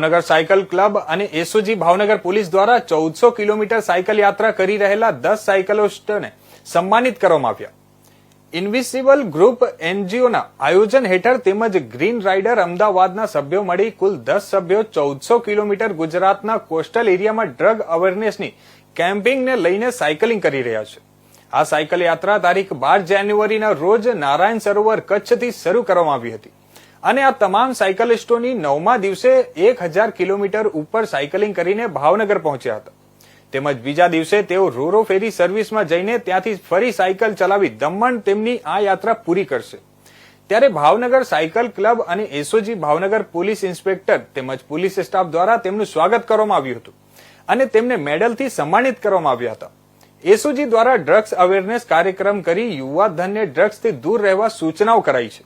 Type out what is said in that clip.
Bhavnagar cycle club અને SOG Bhavnagar police દ્વારા ચૌદસો કિલોમીટર સાયકલ યાત્રા કરી રહેલા દસ સાયકલિસ્ટોને સન્માનિત કરવામાં આવ્યા. ઇન્વિસિબલ ગ્રુપ એનજીઓના આયોજન હેઠળ તેમજ ગ્રીન રાઇડર અમદાવાદના સભ્યો મળી કુલ દસ સભ્યો ચૌદસો કિલોમીટર ગુજરાતના કોસ્ટલ એરિયામાં ડ્રગ અવેરનેસની કેમ્પિંગને લઈને સાયકલિંગ કરી રહ્યા છે. આ સાયકલ યાત્રા તારીખ બાર જાન્યુઆરીના રોજ નારાયણ સરોવર કચ્છથી શરૂ કરવામાં આવી હતી. અને આ તમામ સાયકલિસ્ટોની નવમા દિવસે એક હજાર કિલોમીટર ઉપર સાયકલિંગ કરીને ભાવનગર પહોંચ્યા હતા. તેમજ બીજા દિવસે તેઓ રોરો ફેરી સર્વિસમાં જઈને ત્યાંથી ફરી સાયકલ ચલાવી દમણ તેમની આ યાત્રા પૂરી કરશે. ત્યારે ભાવનગર સાયકલ ક્લબ અને એસઓજી ભાવનગર પોલીસ ઇન્સ્પેક્ટર તેમજ પોલીસ સ્ટાફ દ્વારા તેમનું સ્વાગત કરવામાં આવ્યું હતું અને તેમને મેડલથી સન્માનિત કરવામાં આવ્યા હતા. એસઓજી દ્વારા ડ્રગ્સ અવેરનેસ કાર્યક્રમ કરી યુવાધનને ડ્રગ્સથી દૂર રહેવા સૂચનાઓ કરાઈ છે.